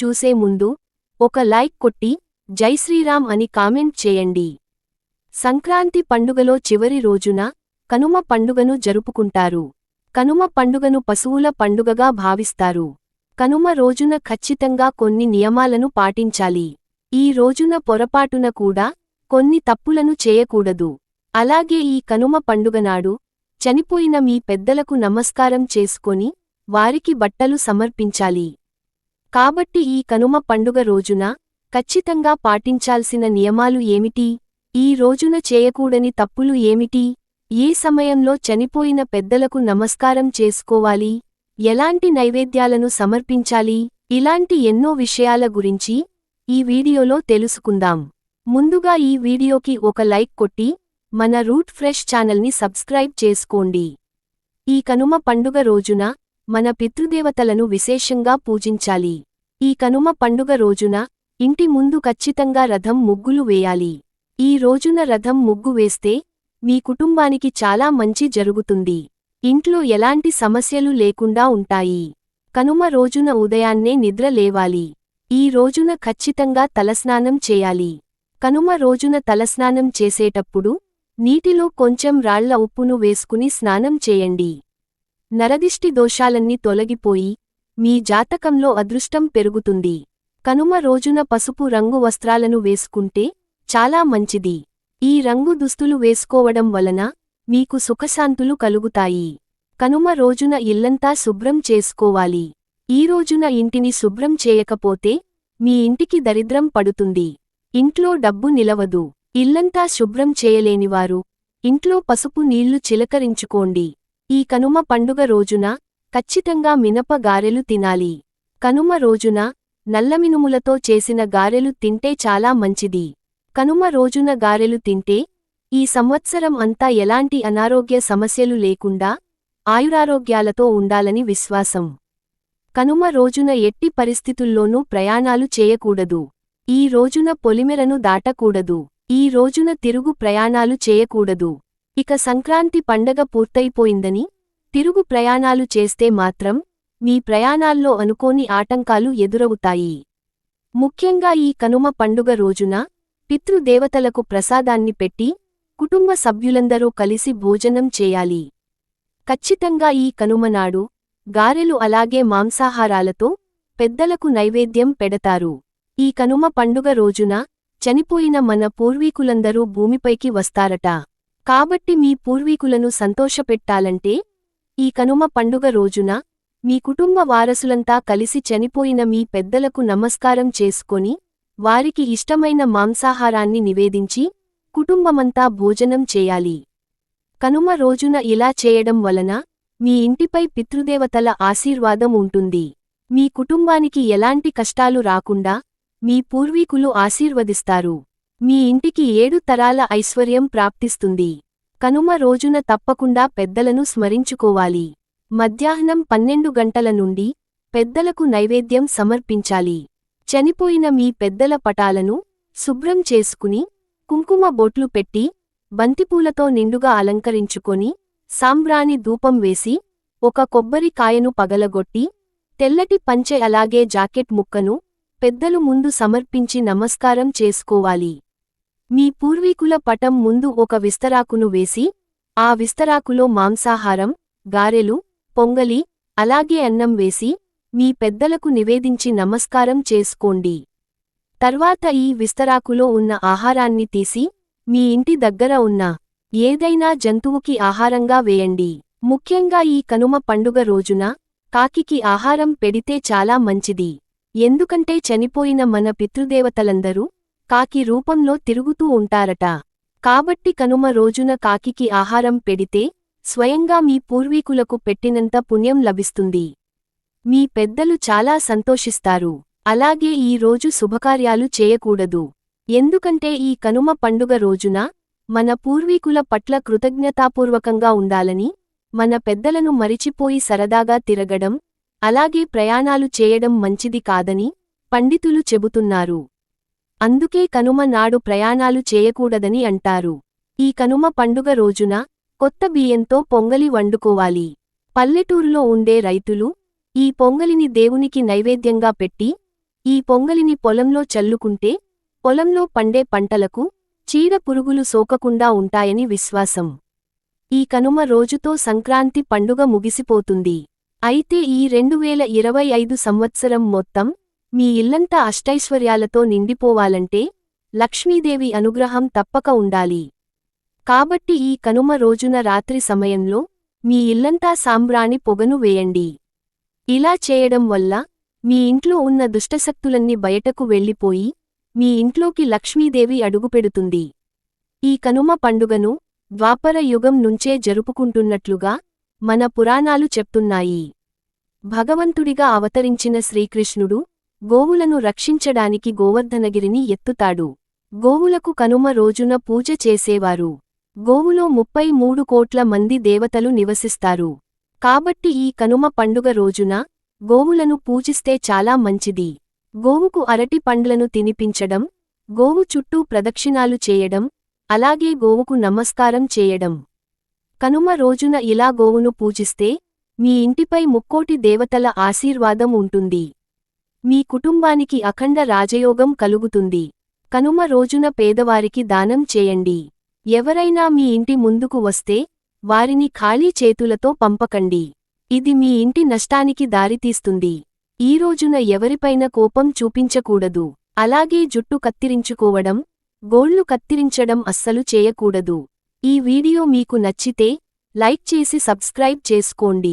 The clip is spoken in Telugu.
చూసే ముందు ఒక లైక్ కొట్టి జై శ్రీరామ్ అని కామెంట్ చేయండి. సంక్రాంతి పండుగలో చివరి రోజున కనుమ పండుగను జరుపుకుంటారు. కనుమ పండుగను పశువుల పండుగగా భావిస్తారు. కనుమ రోజున ఖచ్చితంగా కొన్ని నియమాలను పాటించాలి. ఈ రోజున పొరపాటున కూడా కొన్ని తప్పులను చేయకూడదు. అలాగే ఈ కనుమ పండుగనాడు చనిపోయిన మీ పెద్దలకు నమస్కారం చేసుకొని వారికి బట్టలు సమర్పించాలి. కాబట్టి ఈ కనుమ పండుగ రోజున ఖచ్చితంగా పాటించాల్సిన నియమాలు ఏమిటి? ఈ రోజున చేయకూడని తప్పులు ఏమిటి? ఏ సమయంలో చనిపోయిన పెద్దలకు నమస్కారం చేసుకోవాలి? ఎలాంటి నైవేద్యాలను సమర్పించాలి? ఇలాంటి ఎన్నో విషయాల గురించి ఈ వీడియోలో తెలుసుకుందాం. ముందుగా ఈ వీడియోకి ఒక లైక్ కొట్టి మన రూట్ ఫ్రెష్ ఛానల్ని సబ్స్క్రైబ్ చేసుకోండి. ఈ కనుమ పండుగ రోజున మన పితృదేవతలను విశేషంగా పూజించాలి. ఈ కనుమ పండుగ రోజున ఇంటి ముందు ఖచ్చితంగా రథం ముగ్గులు వేయాలి. ఈ రోజున రథం ముగ్గు వేస్తే మీ కుటుంబానికి చాలా మంచి జరుగుతుంది. ఇంట్లో ఎలాంటి సమస్యలు లేకుండా ఉంటాయి. కనుమ రోజున ఉదయాన్నే నిద్ర లేవాలి. ఈ రోజున ఖచ్చితంగా తలస్నానం చేయాలి. కనుమ రోజున తలస్నానం చేసేటప్పుడు నీటిలో కొంచెం రాళ్ళ ఉప్పును వేసుకుని స్నానం చేయండి. నరదిష్టి దోషాలన్నీ తొలగిపోయి మీ జాతకంలో అదృష్టం పెరుగుతుంది. కనుమ రోజున పసుపు రంగు వస్త్రాలను వేసుకుంటే చాలా మంచిది. ఈ రంగు దుస్తులు వేసుకోవడం వలన మీకు సుఖశాంతులు కలుగుతాయి. కనుమ రోజున ఇల్లంతా శుభ్రం చేసుకోవాలి. ఈ రోజున ఇంటిని శుభ్రం చేయకపోతే మీ ఇంటికి దరిద్రం పడుతుంది. ఇంట్లో డబ్బు నిలవదు. ఇల్లంతా శుభ్రం చేయలేనివారు ఇంట్లో పసుపు నీళ్ళు చిలకరించుకోండి. ఈ కనుమ పండుగ రోజున ఖచ్చితంగా మినప గారెలు తినాలి. కనుమ రోజున నల్లమినుములతో చేసిన గారెలు తింటే చాలా మంచిది. కనుమ రోజున గారెలు తింటే ఈ సంవత్సరం అంతా ఎలాంటి అనారోగ్య సమస్యలు లేకుండా ఆయురారోగ్యాలతో ఉండాలని విశ్వాసం. కనుమ రోజున ఎట్టి పరిస్థితుల్లోనూ ప్రయాణాలు చేయకూడదు. ఈ రోజున పొలిమెరను దాటకూడదు. ఈ రోజున తిరుగు ప్రయాణాలు చేయకూడదు. ఇక సంక్రాంతి పండగ పూర్తయిపోయిందని తిరుగు ప్రయాణాలు చేస్తే మాత్రం మీ ప్రయాణాల్లో అనుకోని ఆటంకాలు ఎదురవుతాయి. ముఖ్యంగా ఈ కనుమ పండుగ రోజున పితృదేవతలకు ప్రసాదాన్ని పెట్టి కుటుంబ సభ్యులందరూ కలిసి భోజనం చేయాలి. ఖచ్చితంగా ఈ కనుమనాడు గారెలు అలాగే మాంసాహారాలతో పెద్దలకు నైవేద్యం పెడతారు. ఈ కనుమ పండుగ రోజున చనిపోయిన మన పూర్వీకులందరూ భూమిపైకి వస్తారట. కాబట్టి మీ పూర్వీకులను సంతోషపెట్టాలంటే ఈ కనుమ పండుగ రోజున మీ కుటుంబ వారసులంతా కలిసి చనిపోయిన మీ పెద్దలకు నమస్కారం చేసుకొని వారికి ఇష్టమైన మాంసాహారాన్ని నివేదించి కుటుంబమంతా భోజనం చేయాలి. కనుమ రోజున ఇలా చేయడం వలన మీ ఇంటిపై పితృదేవతల ఆశీర్వాదం ఉంటుంది. మీ కుటుంబానికి ఎలాంటి కష్టాలు రాకుండా మీ పూర్వీకులు ఆశీర్వదిస్తారు. మీ ఇంటికి ఏడు తరాల ఐశ్వర్యం ప్రాప్తిస్తుంది. కనుమ రోజున తప్పకుండా పెద్దలను స్మరించుకోవాలి. మధ్యాహ్నం పన్నెండు గంటల నుండి పెద్దలకు నైవేద్యం సమర్పించాలి. చనిపోయిన మీ పెద్దల పటాలను శుభ్రం చేసుకుని కుంకుమ బొట్లు పెట్టి బంతిపూలతో నిండుగా అలంకరించుకొని సాంబ్రాణి ధూపం వేసి ఒక కొబ్బరికాయను పగలగొట్టి తెల్లటి పంచె అలాగే జాకెట్ ముక్కను పెద్దలు ముందు సమర్పించి నమస్కారం చేసుకోవాలి. మీ పూర్వీకుల పటం ముందు ఒక విస్తరాకును వేసి ఆ విస్తరాకులో మాంసాహారం గారెలు పొంగలి అలాగే అన్నం వేసి మీ పెద్దలకు నివేదించి నమస్కారం చేసుకోండి. తర్వాత ఈ విస్తరాకులో ఉన్న ఆహారాన్ని తీసి మీ ఇంటి దగ్గర ఉన్న ఏదైనా జంతువుకి ఆహారంగా వేయండి. ముఖ్యంగా ఈ కనుమ పండుగ రోజున కాకికి ఆహారం పెడితే చాలా మంచిది. ఎందుకంటే చనిపోయిన మన పితృదేవతలందరూ కాకి రూపంలో తిరుగుతూ ఉంటారట. కాబట్టి కనుమ రోజున కాకికి ఆహారం పెడితే స్వయంగా మీ పూర్వీకులకు పెట్టినంత పుణ్యం లభిస్తుంది. మీ పెద్దలు చాలా సంతోషిస్తారు. అలాగే ఈ రోజు శుభకార్యాలు చేయకూడదు. ఎందుకంటే ఈ కనుమ పండుగ రోజున మన పూర్వీకుల పట్ల కృతజ్ఞతాపూర్వకంగా ఉండాలని మన పెద్దలను మరిచిపోయి సరదాగా తిరగడం అలాగే ప్రయాణాలు చేయడం మంచిది కాదని పండితులు చెబుతున్నారు. అందుకే కనుమ నాడు ప్రయాణాలు చేయకూడదని అంటారు. ఈ కనుమ పండుగ రోజున కొత్త బియ్యంతో పొంగలి వండుకోవాలి. పల్లెటూరులో ఉండే రైతులు ఈ పొంగలిని దేవునికి నైవేద్యంగా పెట్టి ఈ పొంగలిని పొలంలో చల్లుకుంటే పొలంలో పండే పంటలకు చీడ పురుగులు సోకకుండా ఉంటాయని విశ్వాసం. ఈ కనుమ రోజుతో సంక్రాంతి పండుగ ముగిసిపోతుంది. అయితే ఈ రెండువేల ఇరవై ఐదు సంవత్సరం మొత్తం మీ ఇల్లంతా అష్టైశ్వర్యాలతో నిండిపోవాలంటే లక్ష్మీదేవి అనుగ్రహం తప్పక ఉండాలి. కాబట్టి ఈ కనుమ రోజున రాత్రి సమయంలో మీ ఇల్లంతా సాంబ్రాణి పొగను వేయండి. ఇలా చేయడం వల్ల మీ ఇంట్లో ఉన్న దుష్టశక్తులన్నీ బయటకు వెళ్ళిపోయి మీ ఇంట్లోకి లక్ష్మీదేవి అడుగుపెడుతుంది. ఈ కనుమ పండుగను ద్వాపర యుగం నుంచే జరుపుకుంటున్నట్లుగా మన పురాణాలు చెప్తున్నాయి. భగవంతుడిగా అవతరించిన శ్రీకృష్ణుడు గోవులను రక్షించడానికి గోవర్ధనగిరిని ఎత్తుతాడు. గోవులకు కనుమ రోజున పూజ చేసేవారు. గోవులో ముప్పై మూడు కోట్ల మంది దేవతలు నివసిస్తారు. కాబట్టి ఈ కనుమ పండుగ రోజున గోవులను పూజిస్తే చాలా మంచిది. గోవుకు అరటి పండ్లను తినిపించడం గోవు చుట్టూ ప్రదక్షిణాలు చేయడం అలాగే గోవుకు నమస్కారం చేయడం. కనుమ రోజున ఇలా గోవును పూజిస్తే మీ ఇంటిపై ముక్కోటి దేవతల ఆశీర్వాదం ఉంటుంది. మీ కుటుంబానికి అఖండ రాజయోగం కలుగుతుంది. కనుమ రోజున పేదవారికి దానం చేయండి. ఎవరైనా మీ ఇంటి ముందుకు వస్తే వారిని ఖాళీ చేతులతో పంపకండి. ఇది మీ ఇంటి నష్టానికి దారితీస్తుంది. ఈ రోజున ఎవరిపైన కోపం చూపించకూడదు. అలాగే జుట్టు కత్తిరించుకోవడం గోళ్ళు కత్తిరించడం అస్సలు చేయకూడదు. ఈ వీడియో మీకు నచ్చితే లైక్ చేసి సబ్స్క్రైబ్ చేసుకోండి.